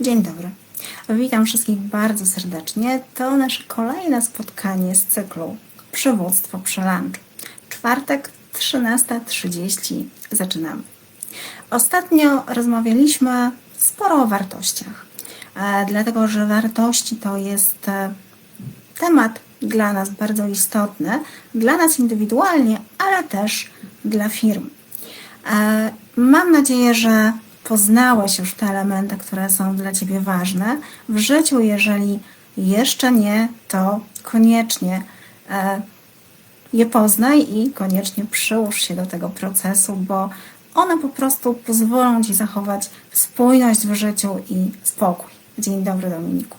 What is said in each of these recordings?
Dzień dobry. Witam wszystkich bardzo serdecznie. To nasze kolejne spotkanie z cyklu Przywództwo przy lunchu. Czwartek, 13.30. Zaczynamy. Ostatnio rozmawialiśmy sporo o wartościach, e, dlatego że wartości to jest e, temat dla nas bardzo istotny, dla nas indywidualnie, ale też dla firm. E, Mam nadzieję, że poznałeś już te elementy, które są dla Ciebie ważne w życiu. Jeżeli jeszcze nie, to koniecznie e, je poznaj i koniecznie przyłóż się do tego procesu, bo one po prostu pozwolą Ci zachować spójność w życiu i spokój. Dzień dobry, Dominiku.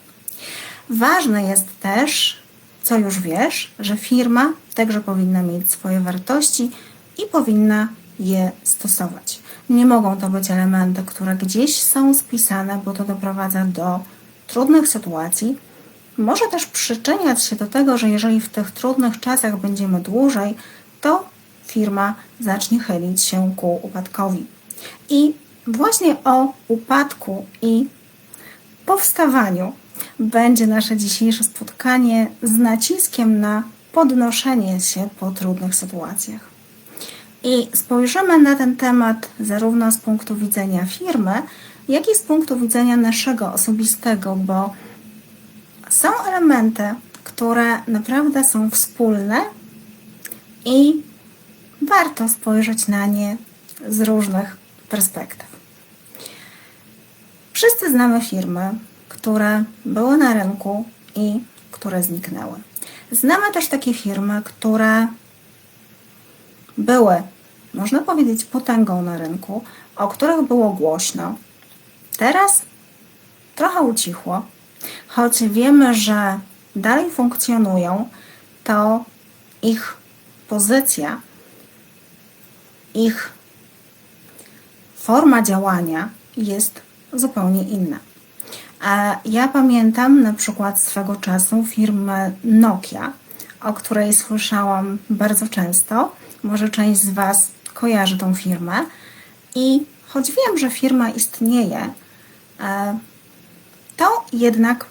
Ważne jest też, co już wiesz, że firma także powinna mieć swoje wartości i powinna je stosować. Nie mogą to być elementy, które gdzieś są spisane, bo to doprowadza do trudnych sytuacji. Może też przyczyniać się do tego, że jeżeli w tych trudnych czasach będziemy dłużej, to firma zacznie chylić się ku upadkowi. I właśnie o upadku i powstawaniu będzie nasze dzisiejsze spotkanie z naciskiem na podnoszenie się po trudnych sytuacjach. I spojrzymy na ten temat zarówno z punktu widzenia firmy, jak i z punktu widzenia naszego osobistego, bo są elementy, które naprawdę są wspólne i warto spojrzeć na nie z różnych perspektyw. Wszyscy znamy firmy, które były na rynku i które zniknęły. Znamy też takie firmy, które były, można powiedzieć, potęgą na rynku, o których było głośno. Teraz trochę ucichło, choć wiemy, że dalej funkcjonują, to ich pozycja, ich forma działania jest zupełnie inna. Ja pamiętam na przykład swego czasu firmę Nokia, o której słyszałam bardzo często. Może część z Was kojarzy tą firmę. I choć wiem, że firma istnieje, e, to jednak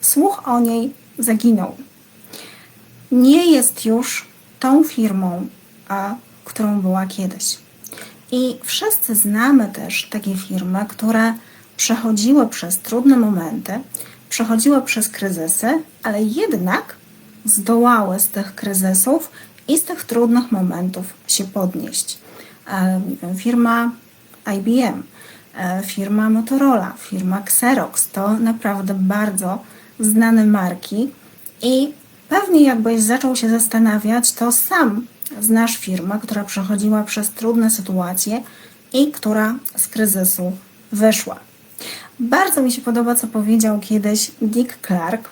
słuch o niej zaginął. Nie jest już tą firmą, a, którą była kiedyś. I wszyscy znamy też takie firmy, które przechodziły przez trudne momenty, przechodziły przez kryzysy, ale jednak zdołały z tych kryzysów i z tych trudnych momentów się podnieść. Firma IBM, e, firma Motorola, firma Xerox to naprawdę bardzo znane marki i pewnie jakbyś zaczął się zastanawiać, to sam znasz firmę, która przechodziła przez trudne sytuacje i która z kryzysu wyszła. Bardzo mi się podoba, co powiedział kiedyś Dick Clark.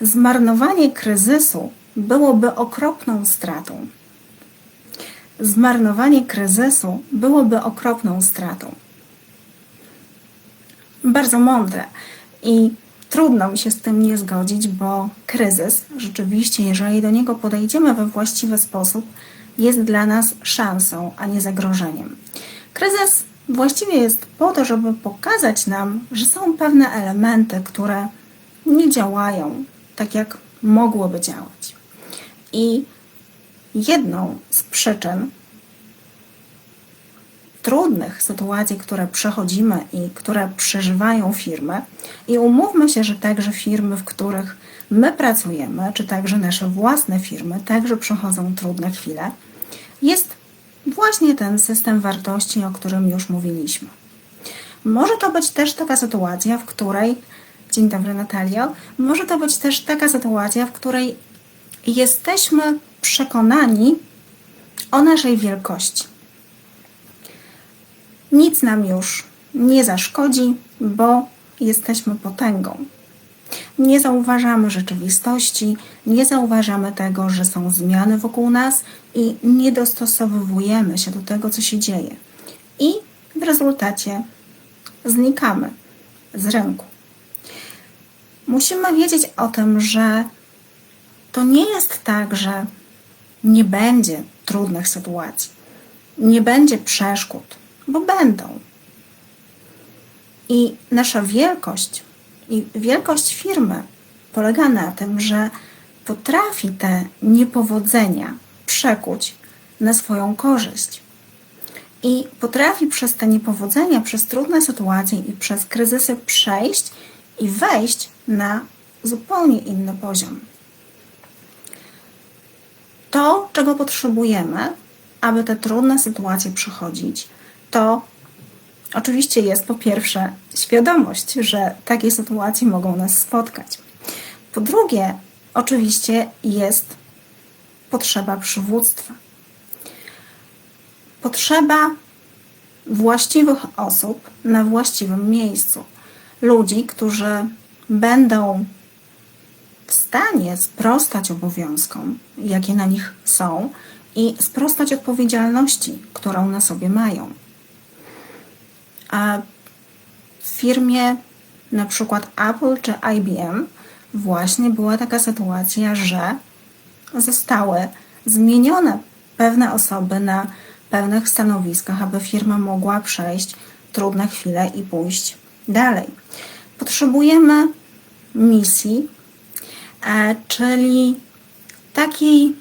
Zmarnowanie kryzysu byłoby okropną stratą. Zmarnowanie kryzysu byłoby okropną stratą. Bardzo mądre i trudno mi się z tym nie zgodzić, bo kryzys rzeczywiście, jeżeli do niego podejdziemy we właściwy sposób, jest dla nas szansą, a nie zagrożeniem. Kryzys właściwie jest po to, żeby pokazać nam, że są pewne elementy, które nie działają tak, jak mogłyby działać. I jedną z przyczyn trudnych sytuacji, które przechodzimy i które przeżywają firmy, i umówmy się, że także firmy, w których my pracujemy, czy także nasze własne firmy, także przechodzą trudne chwile, jest właśnie ten system wartości, o którym już mówiliśmy. Może to być też taka sytuacja, w której, dzień dobry Natalio, może to być też taka sytuacja, w której jesteśmy przekonani o naszej wielkości. Nic nam już nie zaszkodzi, bo jesteśmy potęgą. Nie zauważamy rzeczywistości, nie zauważamy tego, że są zmiany wokół nas i nie dostosowujemy się do tego, co się dzieje. I w rezultacie znikamy z rynku. Musimy wiedzieć o tym, że to nie jest tak, że nie będzie trudnych sytuacji, nie będzie przeszkód, bo będą. I nasza wielkość i wielkość firmy polega na tym, że potrafi te niepowodzenia przekuć na swoją korzyść. I potrafi przez te niepowodzenia, przez trudne sytuacje i przez kryzysy przejść i wejść na zupełnie inny poziom. To, czego potrzebujemy, aby te trudne sytuacje przechodzić, to oczywiście jest po pierwsze świadomość, że takie sytuacje mogą nas spotkać. Po drugie, oczywiście jest potrzeba przywództwa. Potrzeba właściwych osób na właściwym miejscu. Ludzi, którzy będą w stanie sprostać obowiązkom, jakie na nich są, i sprostać odpowiedzialności, którą na sobie mają. A w firmie na przykład Apple czy IBM właśnie była taka sytuacja, że zostały zmienione pewne osoby na pewnych stanowiskach, aby firma mogła przejść trudne chwile i pójść dalej. Potrzebujemy misji, czyli takiej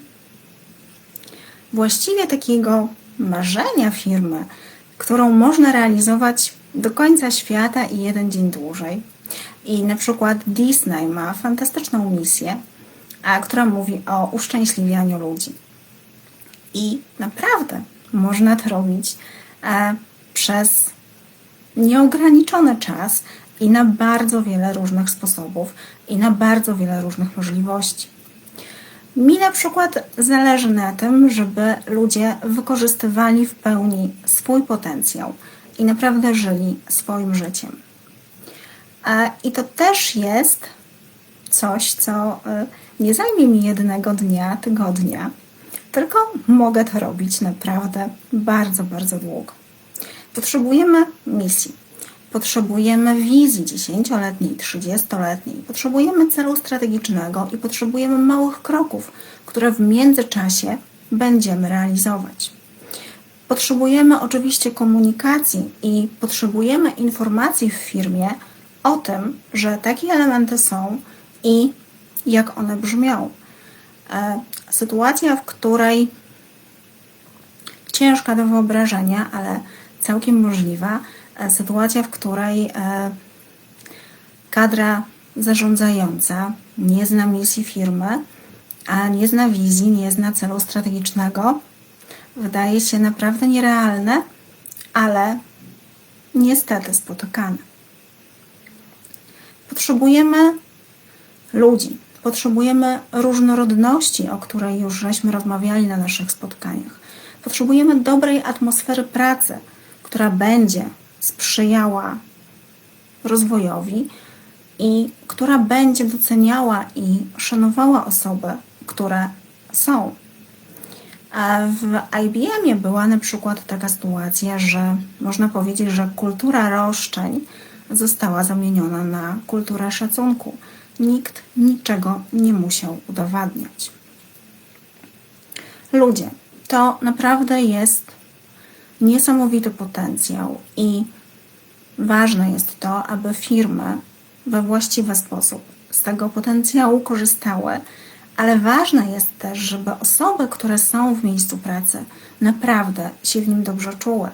właściwie takiego marzenia firmy, którą można realizować do końca świata i jeden dzień dłużej. I na przykład Disney ma fantastyczną misję, która mówi o uszczęśliwianiu ludzi. I naprawdę można to robić e, przez nieograniczony czas i na bardzo wiele różnych sposobów i na bardzo wiele różnych możliwości. Mi na przykład zależy na tym, żeby ludzie wykorzystywali w pełni swój potencjał i naprawdę żyli swoim życiem. I to też jest coś, co y, nie zajmie mi jednego dnia, tygodnia, tylko mogę to robić naprawdę bardzo, bardzo długo. Potrzebujemy misji Potrzebujemy wizji 10-letniej, 30-letniej, potrzebujemy celu strategicznego i potrzebujemy małych kroków, które w międzyczasie będziemy realizować. Potrzebujemy oczywiście komunikacji i potrzebujemy informacji w firmie o tym, że takie elementy są i jak one brzmią. E, sytuacja, w której ciężka do wyobrażenia, ale całkiem możliwa, sytuacja, w której e, kadra zarządzająca nie zna misji firmy, a nie zna wizji, nie zna celu strategicznego, wydaje się naprawdę nierealne, ale niestety spotykane. Potrzebujemy ludzi, potrzebujemy różnorodności, o której już żeśmy rozmawiali na naszych spotkaniach. Potrzebujemy dobrej atmosfery pracy, która będzie sprzyjała rozwojowi i która będzie doceniała i szanowała osoby, które są. W IBM-ie była na przykład taka sytuacja, że można powiedzieć, że kultura roszczeń została zamieniona na kulturę szacunku. Nikt niczego nie musiał udowadniać. Ludzie, to naprawdę jest niesamowity potencjał i ważne jest to, aby firmy we właściwy sposób z tego potencjału korzystały, ale ważne jest też, żeby osoby, które są w miejscu pracy, naprawdę się w nim dobrze czuły.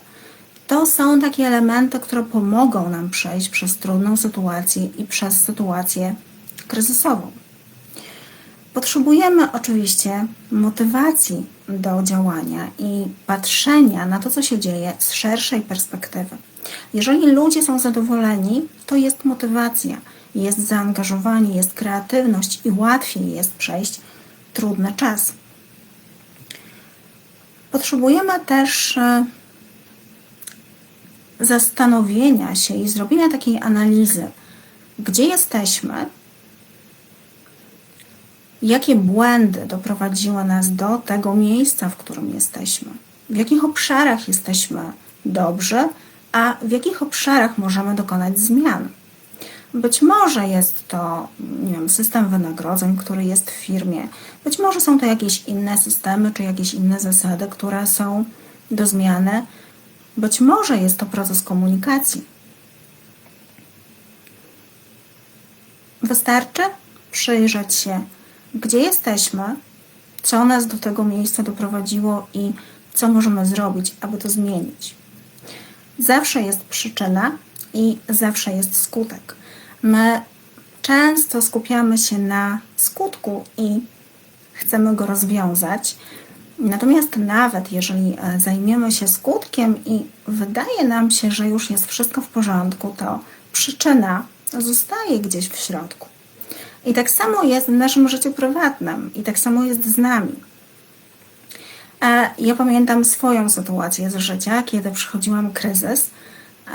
To są takie elementy, które pomogą nam przejść przez trudną sytuację i przez sytuację kryzysową. Potrzebujemy oczywiście motywacji do działania i patrzenia na to, co się dzieje z szerszej perspektywy. Jeżeli ludzie są zadowoleni, to jest motywacja, jest zaangażowanie, jest kreatywność i łatwiej jest przejść trudny czas. Potrzebujemy też e, zastanowienia się i zrobienia takiej analizy, gdzie jesteśmy, jakie błędy doprowadziły nas do tego miejsca, w którym jesteśmy, w jakich obszarach jesteśmy dobrzy, a w jakich obszarach możemy dokonać zmian. Być może jest to nie wiem, system wynagrodzeń, który jest w firmie, być może są to jakieś inne systemy czy jakieś inne zasady, które są do zmiany, być może jest to proces komunikacji. wystarczy przyjrzeć się, gdzie jesteśmy, co nas do tego miejsca doprowadziło i co możemy zrobić, aby to zmienić. Zawsze jest przyczyna i zawsze jest skutek. My często skupiamy się na skutku i chcemy go rozwiązać. Natomiast nawet jeżeli e, zajmiemy się skutkiem i wydaje nam się, że już jest wszystko w porządku, to przyczyna zostaje gdzieś w środku. I tak samo jest w naszym życiu prywatnym, i tak samo jest z nami. E, ja pamiętam swoją sytuację z życia, kiedy przychodziłam kryzys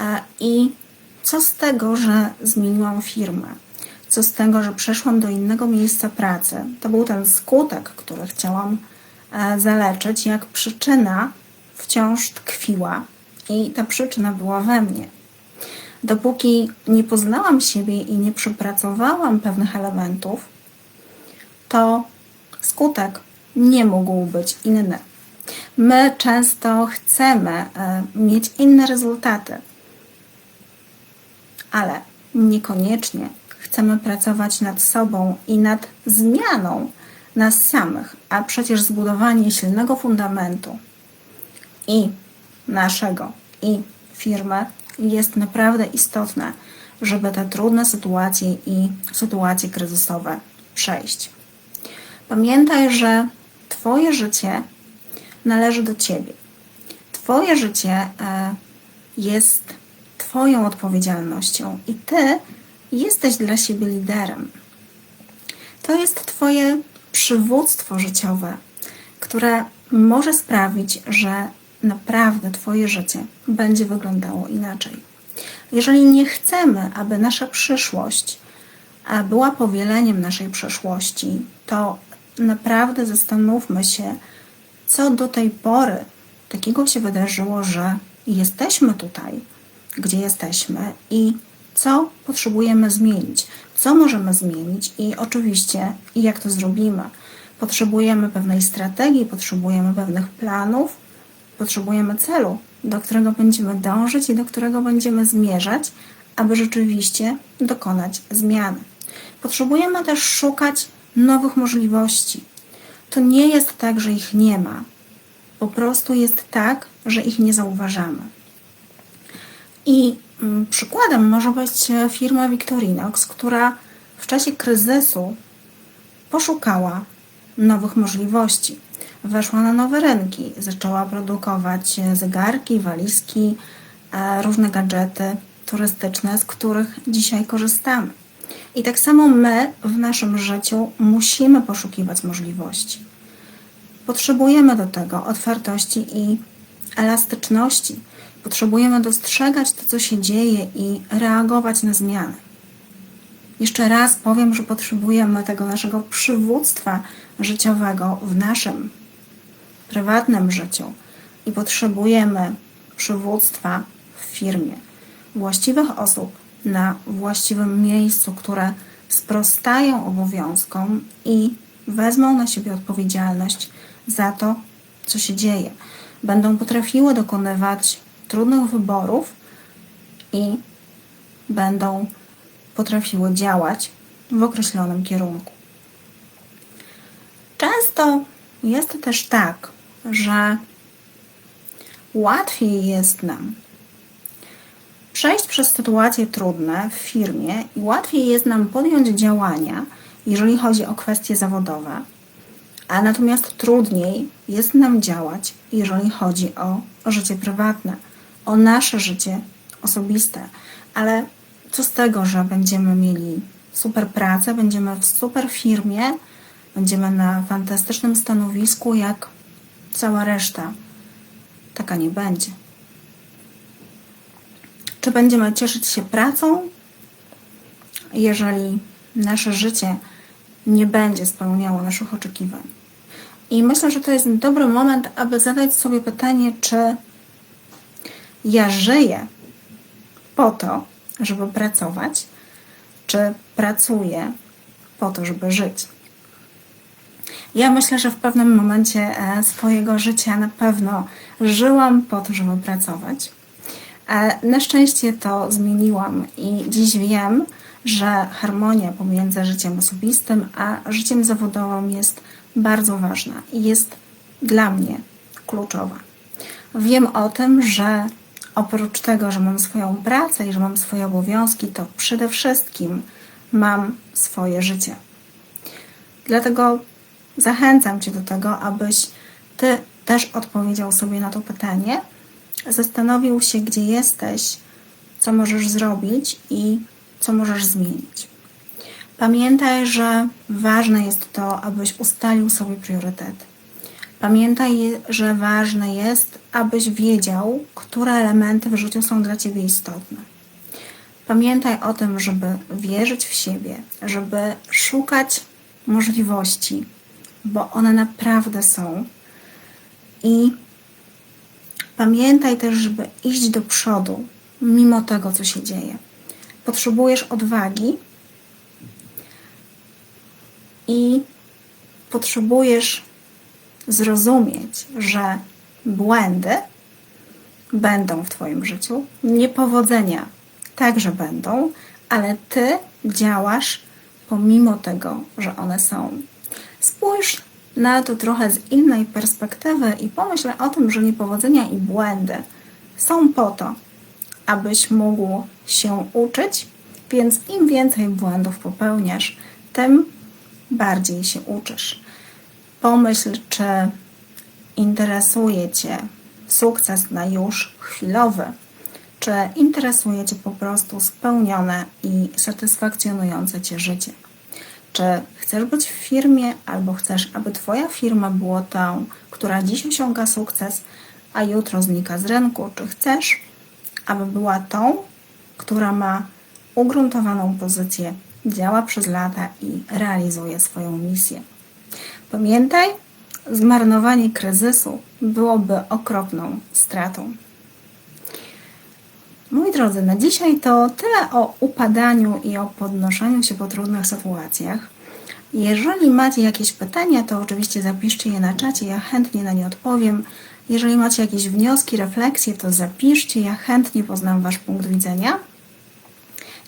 e, i co z tego, że zmieniłam firmę? Co z tego, że przeszłam do innego miejsca pracy? To był ten skutek, który chciałam e, zaleczyć, jak przyczyna wciąż tkwiła i ta przyczyna była we mnie. Dopóki nie poznałam siebie i nie przepracowałam pewnych elementów, to skutek nie mógł być inny. My często chcemy e, mieć inne rezultaty, ale niekoniecznie chcemy pracować nad sobą i nad zmianą nas samych, a przecież zbudowanie silnego fundamentu i naszego, i firmy jest naprawdę istotne, żeby te trudne sytuacje i sytuacje kryzysowe przejść. Pamiętaj, że Twoje życie należy do Ciebie. Twoje życie e, jest Twoją odpowiedzialnością i Ty jesteś dla siebie liderem. To jest Twoje przywództwo życiowe, które może sprawić, że naprawdę Twoje życie będzie wyglądało inaczej. Jeżeli nie chcemy, aby nasza przyszłość była powieleniem naszej przeszłości, to naprawdę zastanówmy się, co do tej pory takiego się wydarzyło, że jesteśmy tutaj, gdzie jesteśmy i co potrzebujemy zmienić, co możemy zmienić i oczywiście jak to zrobimy. Potrzebujemy pewnej strategii, potrzebujemy pewnych planów, potrzebujemy celu, do którego będziemy dążyć i do którego będziemy zmierzać, aby rzeczywiście dokonać zmiany. Potrzebujemy też szukać nowych możliwości. To nie jest tak, że ich nie ma. Po prostu jest tak, że ich nie zauważamy. I mm, przykładem może być firma Victorinox, która w czasie kryzysu poszukała nowych możliwości. Weszła na nowe rynki, zaczęła produkować zegarki, walizki, e, różne gadżety turystyczne, z których dzisiaj korzystamy. I tak samo my w naszym życiu musimy poszukiwać możliwości. Potrzebujemy do tego otwartości i elastyczności. Potrzebujemy dostrzegać to, co się dzieje i reagować na zmiany. Jeszcze raz powiem, że potrzebujemy tego naszego przywództwa życiowego w naszym prywatnym życiu i potrzebujemy przywództwa w firmie, właściwych osób na właściwym miejscu, które sprostają obowiązkom i wezmą na siebie odpowiedzialność za to, co się dzieje. Będą potrafiły dokonywać trudnych wyborów i będą potrafiły działać w określonym kierunku. Często jest też tak, że łatwiej jest nam przejść przez sytuacje trudne w firmie i łatwiej jest nam podjąć działania, jeżeli chodzi o kwestie zawodowe, a natomiast trudniej jest nam działać, jeżeli chodzi o, życie prywatne, o nasze życie osobiste. Ale co z tego, że będziemy mieli super pracę, będziemy w super firmie, będziemy na fantastycznym stanowisku, jak cała reszta. Taka nie będzie. Czy będziemy cieszyć się pracą, jeżeli nasze życie nie będzie spełniało naszych oczekiwań? I myślę, że to jest dobry moment, aby zadać sobie pytanie, czy ja żyję po to, żeby pracować, czy pracuję po to, żeby żyć. Ja myślę, że w pewnym momencie e, swojego życia na pewno żyłam po to, żeby pracować. E, Na szczęście to zmieniłam i dziś wiem, że harmonia pomiędzy życiem osobistym a życiem zawodowym jest bardzo ważna i jest dla mnie kluczowa. Wiem o tym, że oprócz tego, że mam swoją pracę i że mam swoje obowiązki, to przede wszystkim mam swoje życie. Dlatego zachęcam Cię do tego, abyś Ty też odpowiedział sobie na to pytanie, zastanowił się, gdzie jesteś, co możesz zrobić i co możesz zmienić. Pamiętaj, że ważne jest to, abyś ustalił sobie priorytety. Pamiętaj, że ważne jest, abyś wiedział, które elementy w życiu są dla Ciebie istotne. Pamiętaj o tym, żeby wierzyć w siebie, żeby szukać możliwości, bo one naprawdę są. I pamiętaj też, żeby iść do przodu, mimo tego, co się dzieje. Potrzebujesz odwagi i potrzebujesz zrozumieć, że błędy będą w Twoim życiu, niepowodzenia także będą, ale Ty działasz pomimo tego, że one są. Spójrz na to trochę z innej perspektywy i pomyśl o tym, że niepowodzenia i błędy są po to, abyś mógł się uczyć, więc im więcej błędów popełniasz, tym bardziej się uczysz. Pomyśl, czy interesuje Cię sukces na już chwilowy, czy interesuje Cię po prostu spełnione i satysfakcjonujące Cię życie. Czy chcesz być w firmie, albo chcesz, aby Twoja firma była tą, która dziś osiąga sukces, a jutro znika z rynku? Czy chcesz, aby była tą, która ma ugruntowaną pozycję, działa przez lata i realizuje swoją misję? Pamiętaj, zmarnowanie kryzysu byłoby okropną stratą. Moi drodzy, na dzisiaj to tyle o upadaniu i o podnoszeniu się po trudnych sytuacjach. Jeżeli macie jakieś pytania, to oczywiście zapiszcie je na czacie, ja chętnie na nie odpowiem. Jeżeli macie jakieś wnioski, refleksje, to zapiszcie, ja chętnie poznam Wasz punkt widzenia.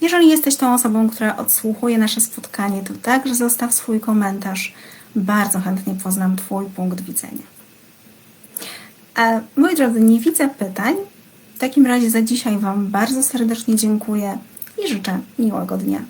Jeżeli jesteś tą osobą, która odsłuchuje nasze spotkanie, to także zostaw swój komentarz. Bardzo chętnie poznam Twój punkt widzenia. A moi drodzy, nie widzę pytań. W takim razie za dzisiaj Wam bardzo serdecznie dziękuję i życzę miłego dnia.